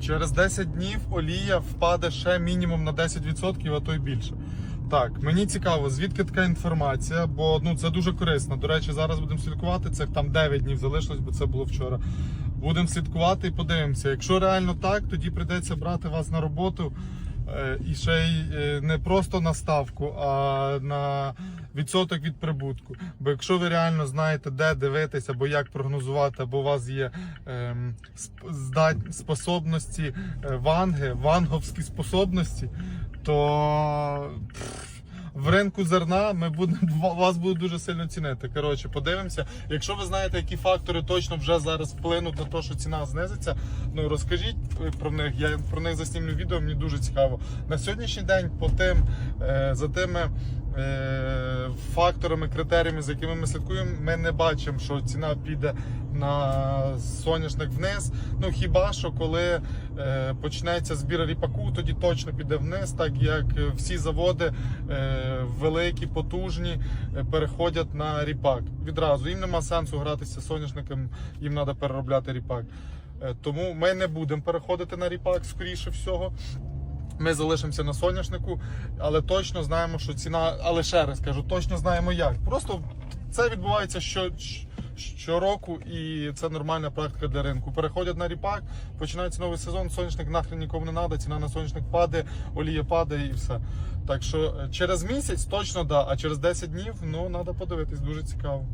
Через 10 днів олія впаде ще мінімум на 10%, а то й більше. Так, мені цікаво, звідки така інформація, бо ну це дуже корисно. До речі, зараз будемо слідкувати. Це там 9 днів залишилось, бо це було вчора. Будемо слідкувати і подивимося. Якщо реально так, тоді прийдеться брати вас на роботу і ще й е, не просто на ставку, а на відсоток від прибутку. Бо якщо ви реально знаєте, де дивитися, або як прогнозувати, або у вас є ем, способності е, ванги, ванговські способності, то в ринку зерна ми будемо вас будуть дуже сильно цінити. Коротше, подивимося. Якщо ви знаєте, які фактори точно вже зараз вплинуть на те, що ціна знизиться, ну розкажіть е, про них. Я про них заснімлю відео, мені дуже цікаво. На сьогоднішній день по тим е, за тими. Е, Факторами, критеріями, за якими ми слідкуємо, ми не бачимо, що ціна піде на соняшник вниз. Ну хіба що коли е, почнеться збір ріпаку, тоді точно піде вниз, так як всі заводи е, великі, потужні переходять на ріпак. Відразу їм нема сенсу гратися соняшником, їм треба переробляти ріпак. Тому ми не будемо переходити на ріпак, скоріше всього. Ми залишимося на соняшнику, але точно знаємо, що ціна. Але ще раз кажу, точно знаємо як. Просто це відбувається що, щороку, і це нормальна практика для ринку. Переходять на ріпак, починається новий сезон, соняшник нахрен нікому не треба, ціна на соняшник падає, олія падає і все. Так що е, через місяць точно да, а через 10 днів ну треба подивитись, дуже цікаво.